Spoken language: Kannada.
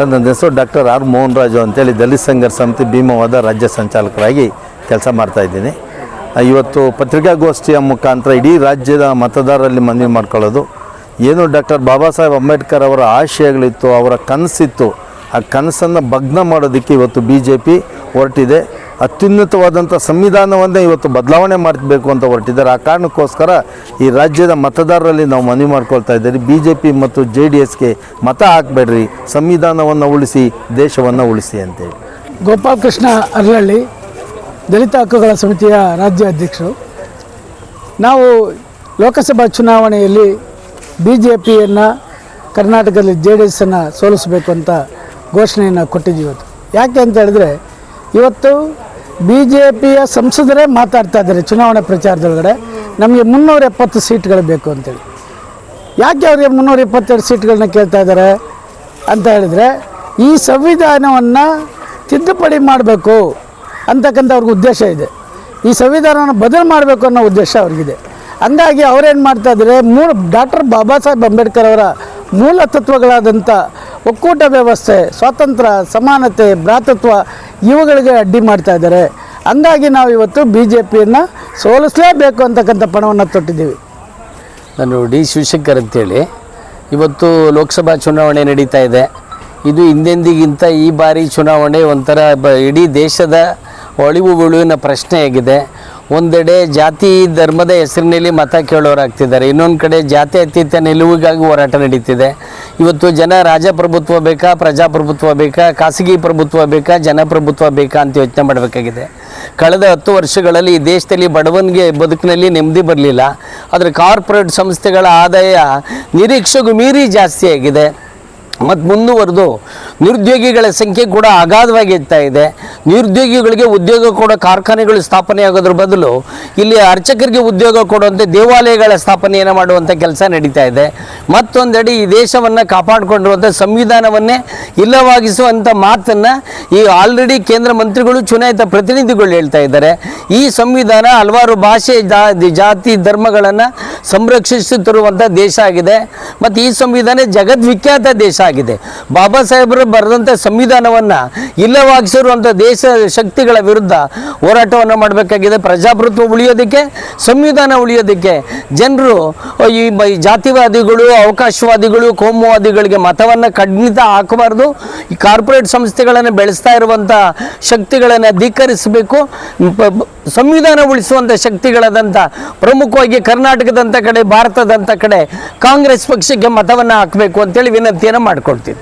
ಸರ್ ಹೆಸರು ಡಾಕ್ಟರ್ ಆರ್ ಮೋಹನ್ ರಾಜು ಅಂತೇಳಿ ದಲಿತ ಸಂಘರ್ಷ ಸಮಿತಿ ಭೀಮವಾದ ರಾಜ್ಯ ಸಂಚಾಲಕರಾಗಿ ಕೆಲಸ ಮಾಡ್ತಾ ಇದ್ದೀನಿ. ಆ, ಇವತ್ತು ಪತ್ರಿಕಾಗೋಷ್ಠಿಯ ಮುಖಾಂತರ ಇಡೀ ರಾಜ್ಯದ ಮತದಾರರಲ್ಲಿ ಮನವಿ ಮಾಡ್ಕೊಳ್ಳೋದು. ಏನು ಡಾಕ್ಟರ್ ಬಾಬಾ ಸಾಹೇಬ್ ಅಂಬೇಡ್ಕರ್ ಅವರ ಆಶಯಗಳಿತ್ತು ಅವರ ಕನಸಿತ್ತು. ಆ ಕನಸನ್ನು ಭಗ್ನ ಮಾಡೋದಕ್ಕೆ ಇವತ್ತು ಬಿ ಜೆ ಪಿ ಹೊರಟಿದೆ. ಅತ್ಯುನ್ನತವಾದಂಥ ಸಂವಿಧಾನವನ್ನೇ ಇವತ್ತು ಬದಲಾವಣೆ ಮಾಡಬೇಕು ಅಂತ ಹೊರಟಿದ್ದಾರೆ. ಆ ಕಾರಣಕ್ಕೋಸ್ಕರ ಈ ರಾಜ್ಯದ ಮತದಾರರಲ್ಲಿ ನಾವು ಮನವಿ ಮಾಡ್ಕೊಳ್ತಾ ಇದ್ದೀರಿ. ಬಿ ಜೆ ಪಿ ಮತ್ತು ಜೆ ಡಿ ಎಸ್ಗೆ ಮತ ಹಾಕಬೇಡ್ರಿ. ಸಂವಿಧಾನವನ್ನು ಉಳಿಸಿ, ದೇಶವನ್ನು ಉಳಿಸಿ ಅಂತೇಳಿ. ಗೋಪಾಲಕೃಷ್ಣ ಅರಳಳ್ಳಿ, ದಲಿತ ಹಕ್ಕುಗಳ ಸಮಿತಿಯ ರಾಜ್ಯ ಅಧ್ಯಕ್ಷರು. ನಾವು ಲೋಕಸಭಾ ಚುನಾವಣೆಯಲ್ಲಿ ಬಿ ಜೆ ಪಿಯನ್ನು ಕರ್ನಾಟಕದಲ್ಲಿ ಜೆ ಡಿ ಎಸ್ಸನ್ನು ಸೋಲಿಸಬೇಕು ಅಂತ ಘೋಷಣೆಯನ್ನು ಕೊಟ್ಟಿದ್ದೀವಿ ಇವತ್ತು. ಯಾಕೆ ಅಂತ ಹೇಳಿದ್ರೆ, ಇವತ್ತು ಬಿ ಜೆ ಪಿಯ ಸಂಸದರೇ ಮಾತಾಡ್ತಾ ಇದ್ದಾರೆ ಚುನಾವಣೆ ಪ್ರಚಾರದೊಳಗಡೆ. ನಮಗೆ ಮುನ್ನೂರ ಎಪ್ಪತ್ತು ಸೀಟ್ಗಳು ಬೇಕು ಅಂತೇಳಿ. ಯಾಕೆ ಅವರಿಗೆ ಮುನ್ನೂರ ಇಪ್ಪತ್ತೆರಡು ಸೀಟ್ಗಳನ್ನ ಕೇಳ್ತಾ ಇದ್ದಾರೆ ಅಂತ ಹೇಳಿದರೆ, ಈ ಸಂವಿಧಾನವನ್ನು ತಿದ್ದುಪಡಿ ಮಾಡಬೇಕು ಅಂತಕ್ಕಂಥ ಅವ್ರಿಗೆ ಉದ್ದೇಶ ಇದೆ. ಈ ಸಂವಿಧಾನವನ್ನು ಬದಲು ಮಾಡಬೇಕು ಅನ್ನೋ ಉದ್ದೇಶ ಅವ್ರಿಗಿದೆ. ಹಂಗಾಗಿ ಅವ್ರೇನು ಮಾಡ್ತಾ ಇದ್ದಾರೆ ಮೂಲ ಡಾಕ್ಟರ್ ಬಾಬಾ ಸಾಹೇಬ್ ಅಂಬೇಡ್ಕರ್ ಅವರ ಮೂಲ ತತ್ವಗಳಾದಂಥ ಒಕ್ಕೂಟ ವ್ಯವಸ್ಥೆ, ಸ್ವಾತಂತ್ರ್ಯ, ಸಮಾನತೆ, ಭ್ರಾತೃತ್ವ ಇವುಗಳಿಗೆ ಅಡ್ಡಿ ಮಾಡ್ತಾ ಇದ್ದಾರೆ. ಹಂಗಾಗಿ ನಾವು ಇವತ್ತು ಬಿ ಜೆ ಪಿಯನ್ನು ಸೋಲಿಸಲೇಬೇಕು ಅಂತಕ್ಕಂಥ ಪಣವನ್ನು ತೊಟ್ಟಿದ್ದೀವಿ. ನಾನು ಡಿ ಶಿವಶಂಕರ್ ಅಂತೇಳಿ. ಇವತ್ತು ಲೋಕಸಭಾ ಚುನಾವಣೆ ನಡೀತಾ ಇದೆ. ಇದು ಹಿಂದೆಂದಿಗಿಂತ ಈ ಬಾರಿ ಚುನಾವಣೆ ಒಂಥರ ಬ ಇಡೀ ದೇಶದ ಅಳಿವುಗಳಿನ ಪ್ರಶ್ನೆಯಾಗಿದೆ. ಒಂದೆಡೆ ಜಾತಿ ಧರ್ಮದ ಹೆಸರಿನಲ್ಲಿ ಮತ ಕೇಳೋರಾಗ್ತಿದ್ದಾರೆ. ಇನ್ನೊಂದು ಕಡೆ ಜಾತಿ ಅತೀತ ನಿಲುವಿಗಾಗಿ ಹೋರಾಟ ನಡೀತಿದೆ. ಇವತ್ತು ಜನ ರಾಜಪ್ರಭುತ್ವ ಬೇಕಾ, ಪ್ರಜಾಪ್ರಭುತ್ವ ಬೇಕಾ, ಖಾಸಗಿ ಪ್ರಭುತ್ವ ಬೇಕಾ, ಜನಪ್ರಭುತ್ವ ಬೇಕಾ ಅಂತ ಯೋಚನೆ ಮಾಡಬೇಕಾಗಿದೆ. ಕಳೆದ ಹತ್ತು ವರ್ಷಗಳಲ್ಲಿ ಈ ದೇಶದಲ್ಲಿ ಬಡವನಿಗೆ ಬದುಕಿನಲ್ಲಿ ನೆಮ್ಮದಿ ಬರಲಿಲ್ಲ. ಆದರೆ ಕಾರ್ಪೊರೇಟ್ ಸಂಸ್ಥೆಗಳ ಆದಾಯ ನಿರೀಕ್ಷೆಗೂ ಮೀರಿ ಜಾಸ್ತಿ ಆಗಿದೆ ಮತ್ತು ಮುಂದುವರೆದು ನಿರುದ್ಯೋಗಿಗಳ ಸಂಖ್ಯೆ ಕೂಡ ಅಗಾಧವಾಗಿ ಹೆಚ್ಚುತ್ತಾ ಇದೆ. ನಿರುದ್ಯೋಗಿಗಳಿಗೆ ಉದ್ಯೋಗ ಕೊಡೋ ಕಾರ್ಖಾನೆಗಳು ಸ್ಥಾಪನೆ ಆಗೋದ್ರ ಬದಲು ಇಲ್ಲಿ ಅರ್ಚಕರಿಗೆ ಉದ್ಯೋಗ ಕೊಡುವಂತೆ ದೇವಾಲಯಗಳ ಸ್ಥಾಪನೆಯನ್ನು ಮಾಡುವಂಥ ಕೆಲಸ ನಡೀತಾ ಇದೆ. ಮತ್ತೊಂದೆಡೆ ಈ ದೇಶವನ್ನು ಕಾಪಾಡಿಕೊಂಡಿರುವಂಥ ಸಂವಿಧಾನವನ್ನೇ ಇಲ್ಲವಾಗಿಸುವಂಥ ಮಾತನ್ನು ಈ ಆಲ್ರೆಡಿ ಕೇಂದ್ರ ಮಂತ್ರಿಗಳು, ಚುನಾಯಿತ ಪ್ರತಿನಿಧಿಗಳು ಹೇಳ್ತಾ ಇದ್ದಾರೆ. ಈ ಸಂವಿಧಾನ ಹಲವಾರು ಭಾಷೆ, ಜಾತಿ ಧರ್ಮಗಳನ್ನು ಸಂರಕ್ಷಿಸುತ್ತಿರುವಂಥ ದೇಶ ಆಗಿದೆ. ಮತ್ತು ಈ ಸಂವಿಧಾನ ಜಗದ್ವಿಖ್ಯಾತ ದೇಶ ಆಗಿದೆ. ಬಾಬಾ ಸಾಹೇಬರು ಬರೆದಂಥ ಸಂವಿಧಾನವನ್ನು ಇಲ್ಲವಾಗಿಸಿರುವಂಥ ದೇಶ ಶಕ್ತಿಗಳ ವಿರುದ್ಧ ಹೋರಾಟವನ್ನು ಮಾಡಬೇಕಾಗಿದೆ. ಪ್ರಜಾಪ್ರಭುತ್ವ ಉಳಿಯೋದಕ್ಕೆ, ಸಂವಿಧಾನ ಉಳಿಯೋದಕ್ಕೆ ಜನರು ಈ ಜಾತಿವಾದಿಗಳು, ಅವಕಾಶವಾದಿಗಳು, ಕೋಮುವಾದಿಗಳಿಗೆ ಮತವನ್ನು ಖಂಡಿತ ಹಾಕಬಾರ್ದು. ಈ ಕಾರ್ಪೊರೇಟ್ ಸಂಸ್ಥೆಗಳನ್ನು ಬೆಳೆಸ್ತಾ ಇರುವಂಥ ಶಕ್ತಿಗಳನ್ನು ಧಿಕ್ಕರಿಸಬೇಕು ಸಂವಿಧಾನ ಉಳಿಸುವಂಥ ಶಕ್ತಿಗಳಾದಂಥ ಪ್ರಮುಖವಾಗಿ ಕರ್ನಾಟಕದಂಥ ಕಡೆ ಭಾರತದಂಥ ಕಡೆ ಕಾಂಗ್ರೆಸ್ ಪಕ್ಷಕ್ಕೆ ಮತವನ್ನು ಹಾಕಬೇಕು ಅಂತೇಳಿ ವಿನಂತಿಯನ್ನು ಮಾಡ್ಕೊಳ್ತೀನಿ.